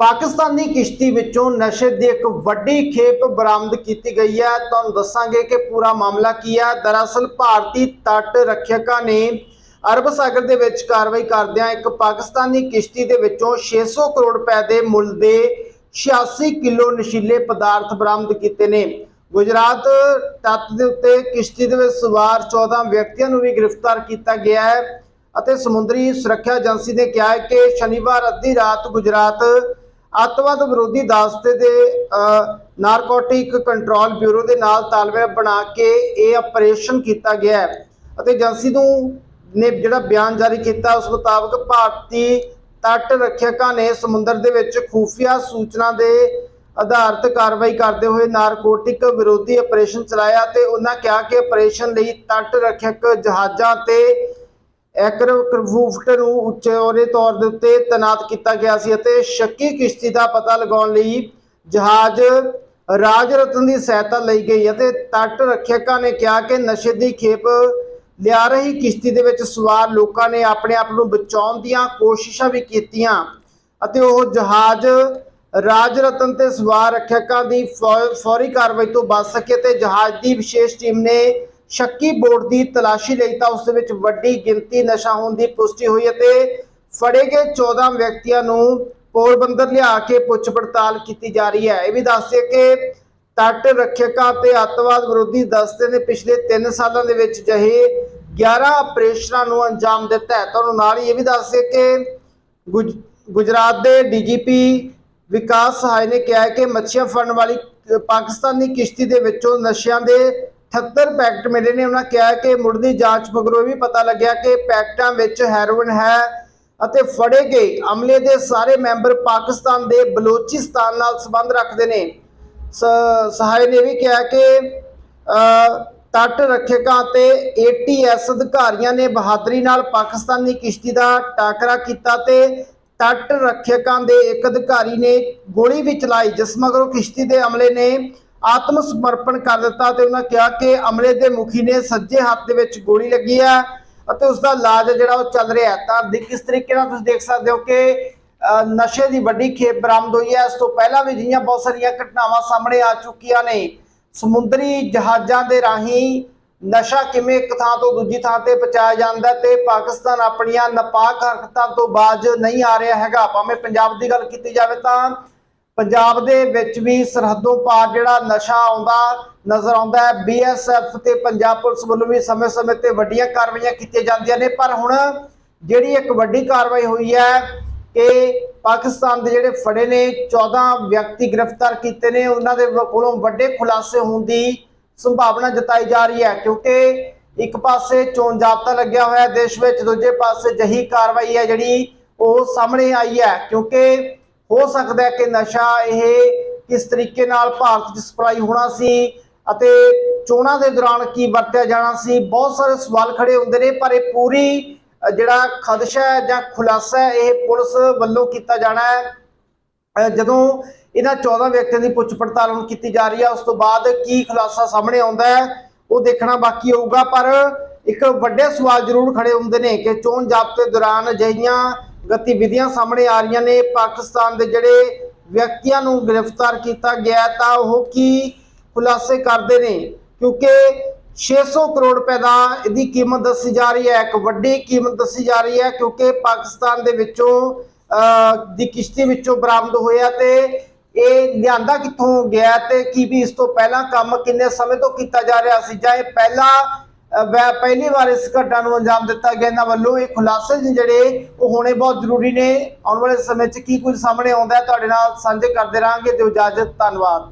ਪਾਕਿਸਤਾਨੀ ਕਿਸ਼ਤੀ ਵਿੱਚੋਂ ਨਸ਼ੇ ਦੀ ਇੱਕ ਵੱਡੀ ਖੇਪ ਬਰਾਮਦ ਕੀਤੀ ਗਈ ਹੈ। ਤੁਹਾਨੂੰ ਦੱਸਾਂਗੇ ਕਿ ਪੂਰਾ ਮਾਮਲਾ ਕੀ ਹੈ। ਦਰਅਸਲ ਭਾਰਤੀ ਤੱਟ ਰੱਖਿਅਕਾਂ ਨੇ ਅਰਬ ਸਾਗਰ ਦੇ ਵਿੱਚ ਕਾਰਵਾਈ ਕਰਦਿਆਂ ਇੱਕ ਪਾਕਿਸਤਾਨੀ ਕਿਸ਼ਤੀ ਦੇ ਵਿੱਚੋਂ 600 ਕਰੋੜ ਰੁਪਏ ਦੇ ਮੁੱਲ ਦੇ 86 ਕਿਲੋ ਨਸ਼ੀਲੇ ਪਦਾਰਥ ਬਰਾਮਦ ਕੀਤੇ ਨੇ। ਗੁਜਰਾਤ ਤੱਟ ਦੇ ਉੱਤੇ ਕਿਸ਼ਤੀ ਦੇ ਵਿੱਚ ਸਵਾਰ 14 ਵਿਅਕਤੀਆਂ ਨੂੰ ਵੀ ਗ੍ਰਿਫਤਾਰ ਕੀਤਾ ਗਿਆ ਹੈ ਅਤੇ ਸਮੁੰਦਰੀ ਸੁਰੱਖਿਆ ਏਜੰਸੀ ਨੇ ਕਿਹਾ ਹੈ ਕਿ ਸ਼ਨੀਵਾਰ ਅੱਧੀ ਰਾਤ ਗੁਜਰਾਤ ਅੱਤਵਾਦ ਵਿਰੋਧੀ ਦਾਸਤੇ ਦੇ ਨਾਰਕੋਟਿਕ ਕੰਟਰੋਲ ਬਿਊਰੋ ਦੇ ਨਾਲ ਤਾਲਮੇਲ ਬਣਾ ਕੇ ਇਹ ਆਪਰੇਸ਼ਨ ਕੀਤਾ ਗਿਆ ਅਤੇ ਏਜੰਸੀ ਨੂੰ ਨੇ ਜਿਹੜਾ ਬਿਆਨ ਜਾਰੀ ਕੀਤਾ, ਉਸ ਮੁਤਾਬਕ ਭਾਰਤੀ ਤੱਟ ਰੱਖਿਅਕਾਂ ਨੇ ਸਮੁੰਦਰ ਦੇ ਵਿੱਚ ਖੂਫੀਆ ਸੂਚਨਾ ਦੇ ਆਧਾਰਿਤ ਕਾਰਵਾਈ ਕਰਦੇ ਹੋਏ ਨਾਰਕੋਟਿਕ ਵਿਰੋਧੀ ਆਪਰੇਸ਼ਨ ਚਲਾਇਆ ਤੇ ਉਹਨਾਂ ਕਿਹਾ ਕਿ ਆਪਰੇਸ਼ਨ ਲਈ ਤੱਟ ਰੱਖਿਅਕ ਜਹਾਜ਼ਾਂ ਤੇ ਐਕਰਕਰਫੂਫਟ ਨੂੰ ਉੱਚੇ ਤੌਰ ਦੇ ਉੱਤੇ ਤੈਨਾਤ ਕੀਤਾ ਗਿਆ ਸੀ ਅਤੇ ਸ਼ੱਕੀ ਕਿਸ਼ਤੀ ਦਾ ਪਤਾ ਲਗਾਉਣ ਲਈ ਜਹਾਜ਼ ਰਾਜ ਰਤਨ ਦੀ ਸਹਾਇਤਾ ਲਈ ਗਈ ਅਤੇ ਤੱਟ ਰੱਖਿਅਕਾਂ ਨੇ ਕਿਹਾ ਕਿ ਨਸ਼ੇ ਦੀ ਖੇਪ ਲਿਆ ਰਹੀ ਕਿਸ਼ਤੀ ਦੇ ਵਿੱਚ ਸਵਾਰ ਲੋਕਾਂ ਨੇ ਆਪਣੇ ਆਪ ਨੂੰ ਬਚਾਉਣ ਦੀਆਂ ਕੋਸ਼ਿਸ਼ਾਂ ਵੀ ਕੀਤੀਆਂ ਅਤੇ ਉਹ ਜਹਾਜ਼ ਰਾਜ ਰਤਨ ਤੇ ਸਵਾਰ ਰੱਖਿਅਕਾਂ ਦੀ ਫੌਰੀ ਕਾਰਵਾਈ ਤੋਂ ਬਚ ਸਕੇ ਤੇ ਜਹਾਜ਼ ਦੀ ਵਿਸ਼ੇਸ਼ ਟੀਮ ਨੇ ਸ਼ੱਕੀ ਬੋਰਡ ਦੀ ਤਲਾਸ਼ੀ ਲਈ ਤਾਂ ਉਸ ਦੇ ਵਿੱਚ ਵੱਡੀ ਗਿਣਤੀ ਨਸ਼ਾ ਹੋਣ ਦੀ ਪੁਸ਼ਟੀ ਹੋਈ ਅਤੇ ਫੜੇ ਗਏ 14 ਵਿਅਕਤੀਆਂ ਨੂੰ ਪੋਰਬੰਦਰ ਲਿਆ ਕੇ ਪੁੱਛ ਪੜਤਾਲ ਕੀਤੀ ਜਾ ਰਹੀ ਹੈ। ਇਹ ਵੀ ਦੱਸਿਆ ਕਿ ਤੱਟ ਰੱਖਿਅਕਾਂ ਤੇ ਅੱਤਵਾਦ ਵਿਰੋਧੀ ਦਸਤੇ ਨੇ ਪਿਛਲੇ 3 ਸਾਲਾਂ ਦੇ ਵਿੱਚ ਜਹੇ 11 ਆਪਰੇਸ਼ਨਾਂ ਨੂੰ ਅੰਜਾਮ ਦਿੱਤਾ ਹੈ। ਤੁਹਾਨੂੰ ਨਾਲ ਹੀ ਇਹ ਵੀ ਦੱਸਦੇ ਕਿ ਗੁਜ- ਗੁਜਰਾਤ ਦੇ ਡੀਜੀਪੀ ਵਿਕਾਸ ਸਹਾਇ ਨੇ ਕਿਹਾ ਹੈ ਕਿ ਮੱਛੀਆਂ ਫੜਨ ਵਾਲੀ ਪਾਕਿਸਤਾਨੀ ਕਿਸ਼ਤੀ ਦੇ ਵਿੱਚੋਂ ਨਸ਼ਿਆਂ ਦੇ 78 ਪੈਕਟ ਮਿਲੇ ਨੇ ਉਹਨਾਂ ਕਿਹਾ ਹੈ ਕਿ ਮੁੱਢਲੀ ਜਾਂਚ ਮਗਰੋਂ ਇਹ ਵੀ ਪਤਾ ਲੱਗਿਆ ਕਿ ਪੈਕਟਾਂ ਵਿੱਚ ਹੈਰੋਇਨ ਹੈ ਅਤੇ ਫੜੇ ਗਏ ਅਮਲੇ ਦੇ ਸਾਰੇ ਮੈਂਬਰ ਪਾਕਿਸਤਾਨ ਦੇ ਬਲੋਚਿਸਤਾਨ ਨਾਲ ਸੰਬੰਧ ਰੱਖਦੇ ਨੇ। ਸਹਾਇ ਨੇ ਵੀ ਕਿਹਾ ਕਿ ਤੱਟ ਰੱਖਿਅਕਾਂ ਤੇ ਏਟੀਐਸ ਅਧਿਕਾਰੀਆਂ ਨੇ ਬਹਾਦਰੀ ਨਾਲ ਪਾਕਿਸਤਾਨੀ ਕਿਸ਼ਤੀ ਦਾ ਟਾਕਰਾ ਕੀਤਾ ਤੇ ਤੱਟ ਰੱਖਿਅਕਾਂ ਦੇ ਇੱਕ ਅਧਿਕਾਰੀ ਨੇ ਗੋਲੀ ਵੀ ਚਲਾਈ, ਜਿਸ ਮਗਰੋਂ ਕਿਸ਼ਤੀ ਦੇ ਅਮਲੇ ਨੇ ਆਤਮ ਸਮਰਪਣ ਕਰ ਦਿੱਤਾ ਤੇ ਉਹਨਾਂ ਕਿਹਾ ਕਿ ਅਮਲੇ ਦੇ ਮੁਖੀ ਨੇ ਸੱਜੇ ਹੱਥ ਦੇ ਵਿੱਚ ਗੋਲੀ ਲੱਗੀ ਹੈ ਅਤੇ ਉਸ ਦਾ ਇਲਾਜ ਜਿਹੜਾ ਉਹ ਚੱਲ ਰਿਹਾ ਤਾਂ ਕਿਸ ਤਰੀਕੇ ਨਾਲ ਤੁਸੀਂ ਦੇਖ ਸਕਦੇ ਹੋ ਕਿ ਨਸ਼ੇ ਦੀ ਵੱਡੀ ਖੇਪ ਬਰਾਮਦ ਹੋਈ ਹੈ। ਇਸ ਤੋਂ ਪਹਿਲਾਂ ਵੀ ਜਿਹੀਆਂ ਬਹੁਤ ਸਾਰੀਆਂ ਘਟਨਾਵਾਂ ਸਾਹਮਣੇ ਆ ਚੁੱਕੀਆਂ ਨੇ। ਸਮੁੰਦਰੀ ਜਹਾਜ਼ਾਂ ਦੇ ਰਾਹੀਂ ਨਸ਼ਾ ਕਿਵੇਂ ਇੱਕ ਥਾਂ ਤੋਂ ਦੂਜੀ ਥਾਂ ਤੇ ਪਹੁੰਚਾਇਆ ਜਾਂਦਾ ਤੇ ਪਾਕਿਸਤਾਨ ਆਪਣੀਆਂ ਨਪਾਕ ਹਰਕਤਾਂ ਤੋਂ ਬਾਜ ਨਹੀਂ ਆ ਰਿਹਾ ਹੈਗਾ। ਭਾਵੇਂ ਪੰਜਾਬ ਦੀ ਗੱਲ ਕੀਤੀ ਜਾਵੇ ਤਾਂ ਪੰਜਾਬ ਦੇ ਵਿੱਚ ਵੀ ਸਰਹੱਦੋਂ ਪਾਰ ਜਿਹੜਾ ਨਸ਼ਾ ਆਉਂਦਾ ਨਜ਼ਰ ਆਉਂਦਾ ਹੈ। ਬੀਐਸਐਫ ਤੇ ਪੰਜਾਬ ਪੁਲਿਸ ਵੱਲੋਂ ਵੀ ਸਮੇਂ-ਸਮੇਂ ਤੇ ਵੱਡੀਆਂ ਕਾਰਵਾਈਆਂ ਕੀਤੀਆਂ ਜਾਂਦੀਆਂ ਨੇ। ਪਰ ਹੁਣ ਜਿਹੜੀ ਇੱਕ ਵੱਡੀ ਕਾਰਵਾਈ ਹੋਈ ਹੈ ਕਿ ਪਾਕਿਸਤਾਨ ਦੇ ਜਿਹੜੇ ਫੜੇ ਨੇ 14 ਵਿਅਕਤੀ ਗ੍ਰਿਫਤਾਰ ਕੀਤੇ ਨੇ। ਉਹਨਾਂ ਦੇ ਕੋਲੋਂ ਵੱਡੇ ਖੁਲਾਸੇ ਹੋਣ ਦੀ ਸੰਭਾਵਨਾ ਜਤਾਈ ਜਾ ਰਹੀ ਹੈ। ਕਿਉਂਕਿ ਇੱਕ ਪਾਸੇ ਚੋਣ ਜਾਬਤਾ ਲੱਗਿਆ ਹੋਇਆ ਦੇਸ਼ ਵਿੱਚ, ਦੂਜੇ ਪਾਸੇ ਜਹੀ ਕਾਰਵਾਈ ਹੈ ਜਿਹੜੀ ਉਹ ਸਾਹਮਣੇ ਆਈ ਹੈ। ਕਿਉਂਕਿ ਹੋ ਸਕਦਾ ਹੈ ਕਿ ਨਸ਼ਾ ਇਹ ਕਿਸ ਤਰੀਕੇ ਨਾਲ ਭਾਰਤ 'ਚ ਸਪਲਾਈ ਹੋਣਾ ਸੀ ਅਤੇ ਚੋਣਾਂ ਦੇ ਦੌਰਾਨ ਕੀ ਵਰਤਿਆ ਜਾਣਾ ਸੀ? ਬਹੁਤ ਸਾਰੇ ਸਵਾਲ ਖੜੇ ਹੁੰਦੇ ਨੇ, ਪਰ ਇਹ ਪੂਰੀ ਜਿਹੜਾ ਖਦਸ਼ਾ ਹੈ ਜਾਂ ਖੁਲਾਸਾ ਇਹ ਪੁਲਿਸ ਵੱਲੋਂ ਕੀਤਾ ਜਾਣਾ ਹੈ। ਜਦੋਂ ਇਹਨਾਂ 14 ਵਿਅਕਤੀਆਂ ਦੀ ਪੁੱਛ ਪੜਤਾਲ ਹੁਣ ਕੀਤੀ ਜਾ ਰਹੀ ਹੈ, ਉਸ ਤੋਂ ਬਾਅਦ ਕੀ ਖੁਲਾਸਾ ਸਾਹਮਣੇ ਆਉਂਦਾ ਹੈ, ਉਹ ਦੇਖਣਾ ਬਾਕੀ ਹੋਊਗਾ। ਪਰ ਇੱਕ ਵੱਡੇ ਸਵਾਲ ਜ਼ਰੂਰ ਖੜੇ ਹੁੰਦੇ ਨੇ ਕਿ ਚੋਣ ਜਾਬਤੇ ਦੌਰਾਨ ਅਜਿਹੀਆਂ ਗਤੀਵਿਧੀਆਂ ਸਾਹਮਣੇ ਆ ਰਹੀਆਂ ਨੇ। ਪਾਕਿਸਤਾਨ ਦੇ ਜਿਹੜੇ ਵਿਅਕਤੀਆਂ ਨੂੰ ਗ੍ਰਿਫਤਾਰ ਕੀਤਾ ਗਿਆ ਤਾਂ ਉਹ ਕੀ ਖੁਲਾਸੇ ਕਰਦੇ ਨੇ? ਕਿਉਂਕਿ 600 ਕਰੋੜ ਰੁਪਏ ਦਾ ਇਹਦੀ ਕੀਮਤ ਦੱਸੀ ਜਾ ਰਹੀ ਹੈ ਇੱਕ ਵੱਡੀ ਕੀਮਤ ਦੱਸੀ ਜਾ ਰਹੀ ਹੈ ਕਿਉਂਕਿ ਪਾਕਿਸਤਾਨ ਦੇ ਵਿੱਚੋਂ ਅਹ, ਦੀ ਕਿਸ਼ਤੀ ਵਿੱਚੋਂ ਬਰਾਮਦ ਹੋਇਆ ਤੇ ਇਹ ਲਿਆਂਦਾ ਕਿੱਥੋਂ ਗਿਆ ਤੇ ਕੀ ਵੀ ਇਸ ਤੋਂ ਪਹਿਲਾਂ ਕੰਮ ਕਿੰਨੇ ਸਮੇਂ ਤੋਂ ਕੀਤਾ ਜਾ ਰਿਹਾ ਸੀ? ਜਾਂ ਇਹ ਪਹਿਲਾ ਪਹਿਲੀ ਵਾਰ ਇਸ ਘਟਨਾ ਨੂੰ ਅੰਜਾਮ ਦਿੱਤਾ ਗਿਆ। ਇਹਨਾਂ ਵੱਲੋਂ ਇਹ ਖੁਲਾਸੇ ਨੇ ਜਿਹੜੇ, ਉਹ ਹੋਣੇ ਬਹੁਤ ਜ਼ਰੂਰੀ ਨੇ। ਆਉਣ ਵਾਲੇ ਸਮੇਂ 'ਚ ਕੀ ਕੁਝ ਸਾਹਮਣੇ ਆਉਂਦਾ ਤੁਹਾਡੇ ਨਾਲ ਸਾਂਝੇ ਕਰਦੇ ਰਹਾਂਗੇ। ਦਿਓ ਇਜਾਜ਼ਤ, ਧੰਨਵਾਦ।